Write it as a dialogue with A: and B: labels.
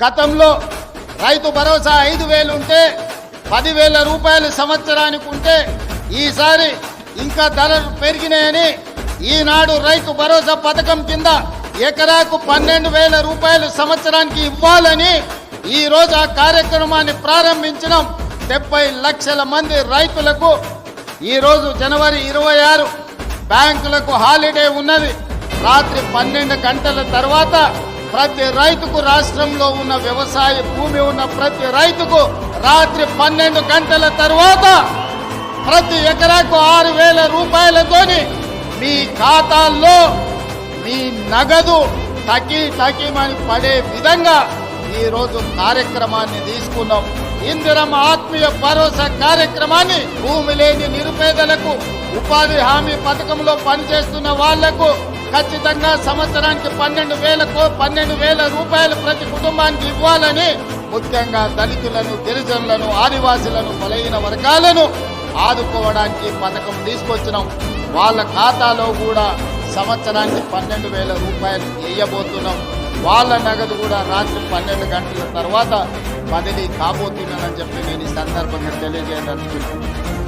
A: గతంలో రైతు భరోసా ఐదు వేలు ఉంటే పదివేల రూపాయలు సంవత్సరానికి ఉంటే ఈసారి ఇంకా ధరలు పెరిగినాయని ఈనాడు రైతు భరోసా పథకం కింద ఎకరాకు పన్నెండు వేల రూపాయలు సంవత్సరానికి ఇవ్వాలని ఈ రోజు ఆ కార్యక్రమాన్ని ప్రారంభించడం డెబ్బై లక్షల మంది రైతులకు ఈరోజు జనవరి ఇరవై ఆరు బ్యాంకులకు హాలిడే ఉన్నది. రాత్రి పన్నెండు గంటల తర్వాత ప్రతి రైతుకు రాష్ట్రంలో ఉన్న వ్యవసాయ భూమి ఉన్న ప్రతి రైతుకు రాత్రి పన్నెండు గంటల తర్వాత ప్రతి ఎకరాకు ఆరు వేల రూపాయలతోని మీ ఖాతాల్లో మీ నగదు తగ్గి తగ్గిమని పడే విధంగా ఈరోజు కార్యక్రమాన్ని తీసుకున్నాం. ఇందిరం ఆత్మీయ భరోసా కార్యక్రమాన్ని భూమి లేని నిరుపేదలకు ఉపాధి హామీ పథకంలో పనిచేస్తున్న వాళ్ళకు ఖచ్చితంగా సంవత్సరానికి పన్నెండు వేలకు పన్నెండు వేల రూపాయలు ప్రతి కుటుంబానికి ఇవ్వాలని ముఖ్యంగా దళితులను గిరిజనులను ఆదివాసులను బలహీన వర్గాలను ఆదుకోవడానికి పథకం తీసుకొచ్చినాం. వాళ్ళ ఖాతాలో కూడా సంవత్సరానికి పన్నెండు వేల రూపాయలు వేయబోతున్నాం. వాళ్ళ నగదు కూడా రాత్రి పన్నెండు గంటల తర్వాత బదిలీ కాబోతున్నానని చెప్పి నేను ఈ సందర్భంగా తెలియజేయదలుచుకున్నాను